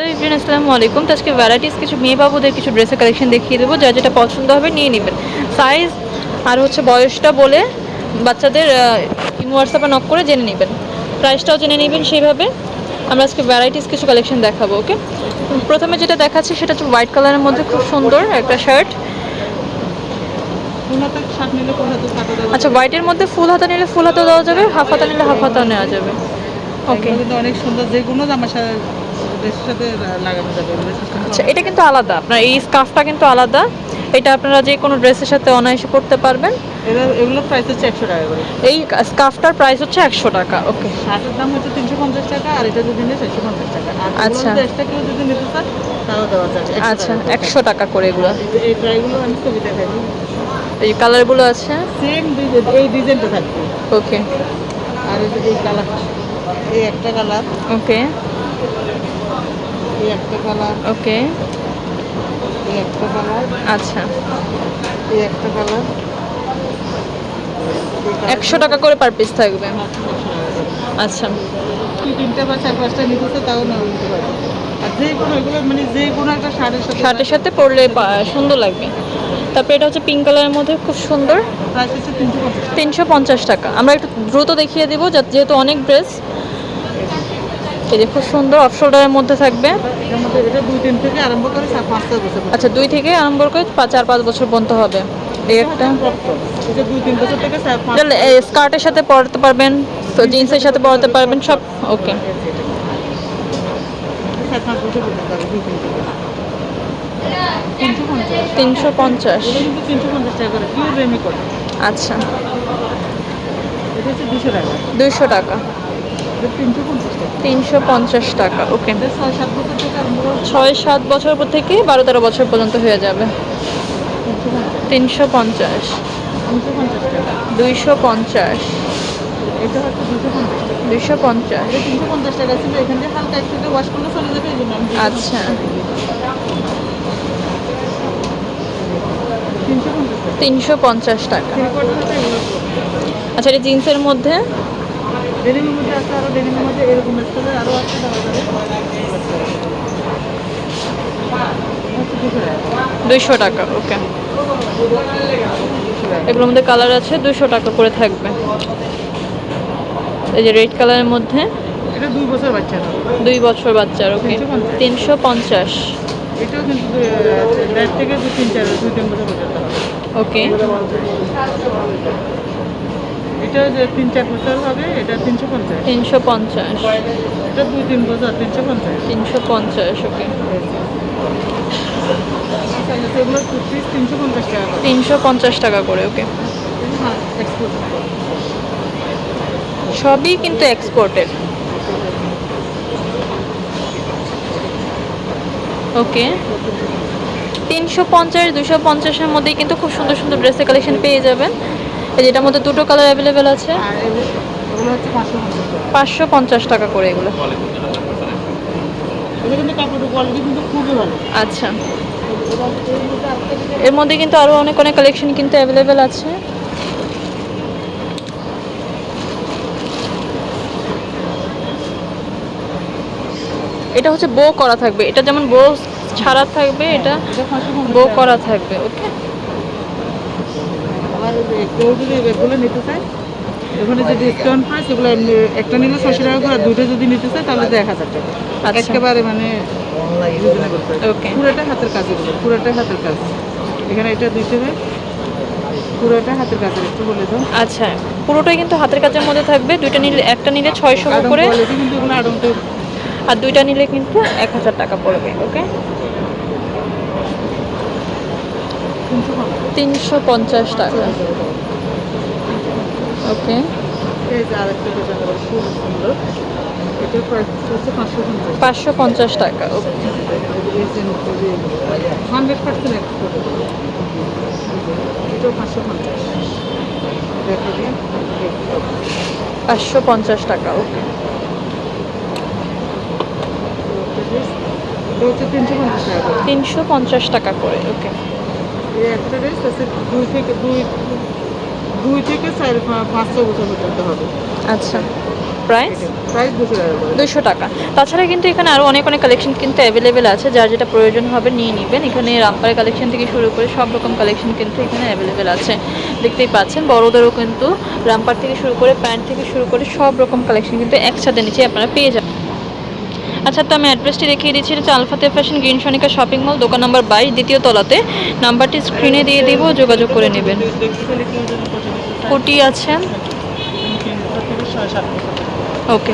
Hello ইভরিন আসসালামু আলাইকুম। তো আজকে ভ্যারাইটিস কিছু মেয়ে বাবুদের কিছু ড্রেসের কালেকশন দেখিয়ে দেবো যা যেটা পছন্দ হবে নিয়ে নেবেন। সাইজ আর হচ্ছে বয়সটা বলে বাচ্চাদের হোয়াটসঅ্যাপে নক করে জেনে নেবেন। প্রাইসটাও জেনে নেবেন সেইভাবে। আমরা আজকে ভ্যারাইটিস কিছু কালেকশন দেখাবো ওকে প্রথমে যেটা দেখাচ্ছি সেটা হচ্ছে হোয়াইট কালারের মধ্যে খুব সুন্দর একটা শার্ট আচ্ছা হোয়াইটের মধ্যে ফুল হাতা নিলে ফুল হাতা দেওয়া যাবে হাফ হাতা নিলে হাফ হাতা নেওয়া যাবে। ওকে অনেক সুন্দর যে কোনো জামার সাথে লাগানো যাবে আচ্ছা এটা কিন্তু আলাদা। আপনার এই স্কার্ফটা কিন্তু আলাদা। এটা আপনারা যে কোনো ড্রেসের সাথে অনায়াসে পরতে পারবেন। এরা এগুলো প্রাইস হচ্ছে একশো টাকা করে। এই স্কার্ফটার প্রাইস হচ্ছে একশো টাকা ওকে শার্টের দাম হচ্ছে তিনশো পঞ্চাশ টাকা আর এটা যদি নিয়ে চারশো পঞ্চাশ টাকা। আচ্ছা। এক্সট্রা কেউ যদি নিতে চান তাও দেওয়া যাবে আচ্ছা একশো টাকা করে এগুলো। এই আমি ছবি দেখাই এই কালারগুলো আছে? সেম এই ডিজাইনটা থাকবে। ওকে আর এই কালার এই একটা কালার ওকে একটা কালার। ওকে। এই একটা কালার। আচ্ছা। এই একটা কালার। একশো টাকা করে পার পিস থাকবে। আচ্ছা। কি তিনটা বা চার পাঁচটা নিতেছে তাও না নিতে পারবে। আর যে কোনো এগুলো মানে যে কোনো একটা শাড়ির সাথে শার্টের সাথে পরলে সুন্দর লাগবে। তারপরে এটা হচ্ছে পিঙ্ক কালারের মধ্যে খুব সুন্দর। হচ্ছে তিনশো পঞ্চাশ টাকা। আমরা একটু দ্রুত দেখিয়ে দেবো যা- যেহেতু অনেক ড্রেস এই যে খুব সুন্দর অফ শোল্ডারের মধ্যে থাকবে। আচ্ছা দুই থেকে আরম্ভ করে চার পাঁচ বছর পর্যন্ত হবে। এই একটা। স্কার্টের সাথে পরাতে পারবেন তো জিন্সের সাথে পরাতে পারবেন সব ওকে। তিনশো পঞ্চাশ। আচ্ছা। দুশো টাকা। দুইশো টাকা। তিনশো পঞ্চাশ টাকা। ওকে ছয় সাত বছর পর থেকে বারো তেরো বছর পর্যন্ত হয়ে যাবে। তিনশো পঞ্চাশ। দুইশো পঞ্চাশ। দুইশো পঞ্চাশ আচ্ছা। তিনশো পঞ্চাশ টাকা। আচ্ছা এটা জিন্সের মধ্যে? ডেনিমের মধ্যে আছে আরও ডেনিমের মধ্যে এরকম স্টাইলের আরও আছে দুইশো টাকা ওকে। এগুলোর মধ্যে কালার আছে দুশো টাকা করে থাকবে। এই যে রেড কালারের মধ্যে? দুই বছর বাচ্চা দুই বছর বাচ্চার ওকে। তিনশো পঞ্চাশ। এটাও কিন্তু থেকে দু তিন চার দুই তিন বছর ওকে। এটা যে তিন চার বছর হবে এটা তিনশো পঞ্চাশ। তিনশো পঞ্চাশ। এটা দুই তিন বছর তিনশো পঞ্চাশ। তিনশো পঞ্চাশ ওকে। তিনশো পঞ্চাশ টাকা তিনশো পঞ্চাশ টাকা করে ওকে। হ্যাঁ এক্সপোর্ট সবই কিন্তু এক্সপোর্টের ওকে। তিনশো পঞ্চাশ দুশো পঞ্চাশের মধ্যেই কিন্তু খুব সুন্দর সুন্দর ড্রেসের কালেকশন পেয়ে যাবেন। এই যেটার মধ্যে দুটো কালার অ্যাভেলেবেল আছে। পাঁচশো পঞ্চাশ টাকা। করে এগুলো। আচ্ছা। এর মধ্যে কিন্তু আরও অনেক অনেক কালেকশন কিন্তু অ্যাভেলেবেল আছে। এটা হচ্ছে বো করা থাকবে। এটা যেমন বো ছাড়া থাকবে এটা এটা বো করা থাকবে ওকে আবার কেউ যদি নিতে চায় এখানে যে ডিসকাউন্ট পায় সেগুলো একটা নিলে ছশো টাকা করে আর দুটো যদি নিতে চায় তাহলে তো এক হাজার টাকা। আচ্ছা। একেবারে মানে পুরোটা হাতের কাজ এগুলো পুরোটা হাতের কাজ। এখানে এটা দিতে হবে পুরোটা হাতের কাজের একটু বলে দাও। আচ্ছা পুরোটাই কিন্তু হাতের কাজের মধ্যে থাকবে দুইটা নিলে একটা নিলে ছয়শো করে। কিন্তু এগুলো আড়মতে আর দুইটা নিলে কিন্তু এক হাজার টাকা পড়বে ওকে? তিনশো পঞ্চাশ টাকা। ওকে। পাঁচশো পঞ্চাশ। টাকা পাঁচশো পঞ্চাশ। টাকা ওকে। তিনশো পঞ্চাশ টাকা করে ওকে। এই একটা ড্রেস আছে দুই থেকে দুই দুই থেকে চার পাঁচশো বছর পর্যন্ত হবে। আচ্ছা। প্রাইস প্রাইস দুশো টাকা তাছাড়া কিন্তু এখানে আরও অনেক অনেক কালেকশন কিন্তু অ্যাভেলেবেল আছে যার যেটা প্রয়োজন হবে নিয়ে নেবেন। এখানে রামপারের কালেকশন থেকে শুরু করে সব রকম কালেকশন কিন্তু এখানে অ্যাভেলেবেল আছে। দেখতেই পাচ্ছেন বড়োদেরও কিন্তু রামপার থেকে শুরু করে প্যান্ট থেকে শুরু করে সব রকম কালেকশন কিন্তু একসাথে নিচে আপনারা পেয়ে যাবেন। আচ্ছা তো আমি অ্যাড্রেসটি দেখিয়ে দিচ্ছি। এটা হচ্ছে আলফাতে fashion green Sonica shopping mall দোকান নাম্বার বাইশ দ্বিতীয় তলাতে। নাম্বারটি স্ক্রিনে দিয়ে দিব যোগাযোগ করে নেবেন। কোটি আছে। ওকে